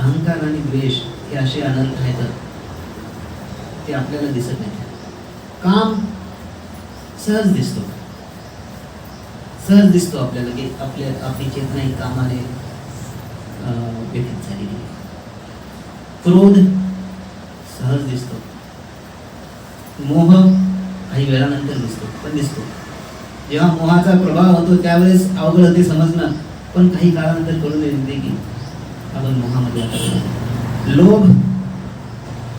अहंकार आणि द्वेष हे असे अनर्थ आहेत. ते आपल्याला दिसत नाही काम सहज दिसतो. सहज दिसतो आपल्याला की आपल्या आपली चेतना ही कामाने व्यतीत झालेली क्रोध सहज दिसतो. मोह काही वेळानंतर दिसतो पण दिसतो. जेव्हा मोहाचा प्रभाव होतो त्यावेळेस अवघड ते समजणं पण काही काळानंतर कळून येते की आपण मोहामध्ये आता लोभ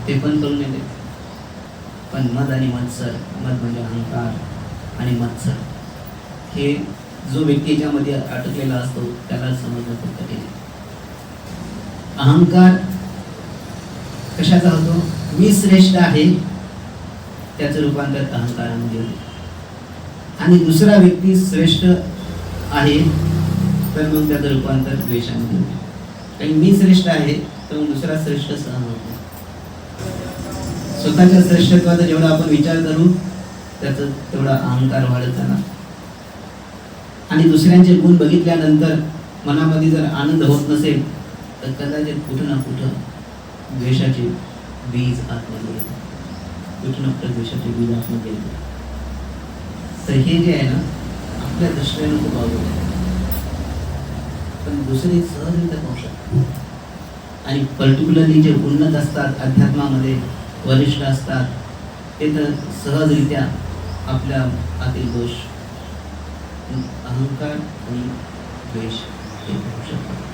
ते पण करून येते. पण मद आणि मत्सर मद म्हणजे अहंकार आणि मत्सर. हे जो व्यक्ती याच्यामध्ये अटकलेला असतो त्याला समजणं खूप कठीण आहे. अहंकार कशाचा होतो? मी श्रेष्ठ आहे त्याचं रूपांतर अहंकारामध्ये होते. आणि दुसरा व्यक्ती श्रेष्ठ आहे तर मग त्याचं रूपांतर द्वेषामध्ये होते. कारण मी श्रेष्ठ आहे तर मग दुसरा श्रेष्ठ सहन होतो. स्वतःच्या श्रेष्ठत्वाचा जेवढा आपण विचार करू त्याचा तेवढा अहंकार वाढत जाणार आणि दुसऱ्यांचे गुण बघितल्यानंतर मनामध्ये जर आनंद होत नसेल तर कदाचित कुठं ना कुठं द्वेषाचे बीज आतमध्ये येते कुठं ना कुठं द्वेषाचे बीज आतमध्ये येते तर हे जे आहे ना आपल्या दृष्टीने खूप अवघड आहे. पण दुसरे सहजरित्या पाहू शकतात. आणि पर्टिक्युलरली जे उन्नत असतात अध्यात्मामध्ये वरिष्ठ असतात ते तर सहजरित्या आपल्या आतील दोष अहंकार आणि द्वेष हे पाहू शकतात.